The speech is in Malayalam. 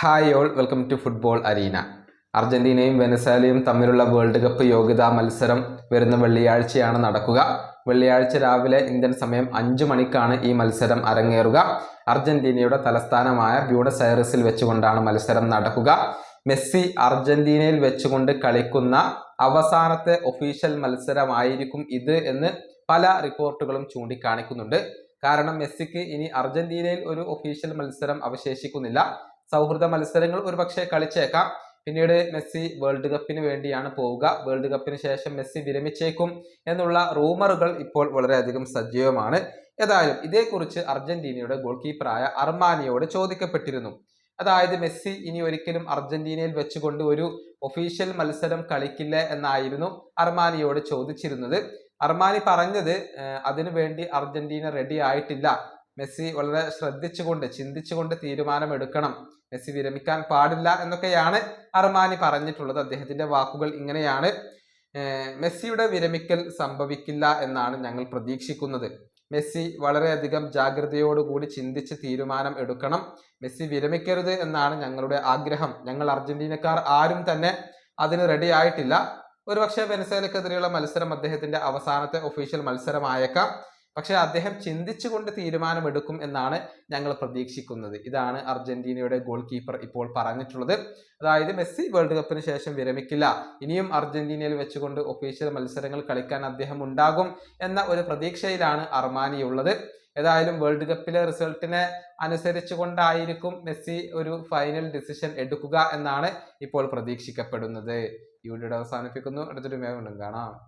Hi all welcome to football arena അർജന്റീനയും വെനസാലയും തമ്മിലുള്ള വേൾഡ് കപ്പ് യോഗ്യതാ മത്സരം വരുന്ന വെള്ളിയാഴ്ചയാണ് നടക്കുക. വെള്ളിയാഴ്ച രാവിലെ ഇന്ത്യൻ സമയം അഞ്ചു മണിക്കാണ് ഈ മത്സരം അരങ്ങേറുക. അർജന്റീനയുടെ തലസ്ഥാനമായ ബ്യൂണസ് ഐറിസിൽ വെച്ചുകൊണ്ടാണ് മത്സരം നടക്കുക. മെസ്സി അർജന്റീനയിൽ വെച്ചുകൊണ്ട് കളിക്കുന്ന അവസാനത്തെ ഒഫീഷ്യൽ മത്സരമായിരിക്കും ഇത് എന്ന് പല റിപ്പോർട്ടുകളും ചൂണ്ടിക്കാണിക്കുന്നുണ്ട്. കാരണം മെസ്സിക്ക് ഇനി അർജന്റീനയിൽ ഒരു ഒഫീഷ്യൽ മത്സരം അവശേഷിക്കുന്നില്ല. സൗഹൃദ മത്സരങ്ങൾ ഒരുപക്ഷെ കളിച്ചേക്കാം. പിന്നീട് മെസ്സി വേൾഡ് കപ്പിന് വേണ്ടിയാണ് പോവുക. വേൾഡ് കപ്പിന് ശേഷം മെസ്സി വിരമിച്ചേക്കും എന്നുള്ള റൂമറുകൾ ഇപ്പോൾ വളരെയധികം സജീവമാണ്. ഏതായാലും ഇതേക്കുറിച്ച് അർജന്റീനയുടെ ഗോൾ കീപ്പറായ അർമാനിയോട് ചോദിക്കപ്പെട്ടിരുന്നു. അതായത് മെസ്സി ഇനി ഒരിക്കലും അർജന്റീനയിൽ വെച്ചുകൊണ്ട് ഒരു ഒഫീഷ്യൽ മത്സരം കളിക്കില്ല എന്നായിരുന്നു അർമാനിയോട് ചോദിച്ചിരുന്നത്. അർമാനി പറഞ്ഞത് അതിനുവേണ്ടി അർജന്റീന റെഡി ആയിട്ടില്ല. മെസ്സി വളരെ ശ്രദ്ധിച്ചുകൊണ്ട് ചിന്തിച്ചുകൊണ്ട് തീരുമാനമെടുക്കണം. മെസ്സി വിരമിക്കാൻ പാടില്ല എന്നൊക്കെയാണ് അർമാനി പറഞ്ഞിട്ടുള്ളത്. അദ്ദേഹത്തിന്റെ വാക്കുകൾ ഇങ്ങനെയാണ്. മെസ്സിയുടെ വിരമിക്കൽ സംഭവിക്കില്ല എന്നാണ് ഞങ്ങൾ പ്രതീക്ഷിക്കുന്നത്. മെസ്സി വളരെയധികം ജാഗ്രതയോടുകൂടി ചിന്തിച്ച് തീരുമാനം എടുക്കണം. മെസ്സി വിരമിക്കരുത് എന്നാണ് ഞങ്ങളുടെ ആഗ്രഹം. ഞങ്ങൾ അർജന്റീനക്കാർ ആരും തന്നെ അതിന് റെഡി ആയിട്ടില്ല. ഒരുപക്ഷെ വെനസേലക്കെതിരെയുള്ള മത്സരം അദ്ദേഹത്തിന്റെ അവസാനത്തെ ഒഫീഷ്യൽ മത്സരമായേക്കാം. പക്ഷെ അദ്ദേഹം ചിന്തിച്ചുകൊണ്ട് തീരുമാനമെടുക്കും എന്നാണ് ഞങ്ങൾ പ്രതീക്ഷിക്കുന്നത്. ഇതാണ് അർജന്റീനയുടെ ഗോൾ കീപ്പർ ഇപ്പോൾ പറഞ്ഞിട്ടുള്ളത്. അതായത് മെസ്സി വേൾഡ് കപ്പിന് ശേഷം വിരമിക്കില്ല. ഇനിയും അർജന്റീനയിൽ വെച്ചുകൊണ്ട് ഒഫീഷ്യൽ മത്സരങ്ങൾ കളിക്കാൻ അദ്ദേഹം ഉണ്ടാകും എന്ന ഒരു പ്രതീക്ഷയിലാണ് അർമാനി ഉള്ളത് ഏതായാലും വേൾഡ് കപ്പിലെ റിസൾട്ടിനെ അനുസരിച്ചുകൊണ്ടായിരിക്കും മെസ്സി ഒരു ഫൈനൽ ഡിസിഷൻ എടുക്കുക എന്നാണ് ഇപ്പോൾ പ്രതീക്ഷിക്കപ്പെടുന്നത്. ഈ വീഡിയോ അവസാനിപ്പിക്കുന്നു. അടുത്തൊരു മേഖല കാണാം.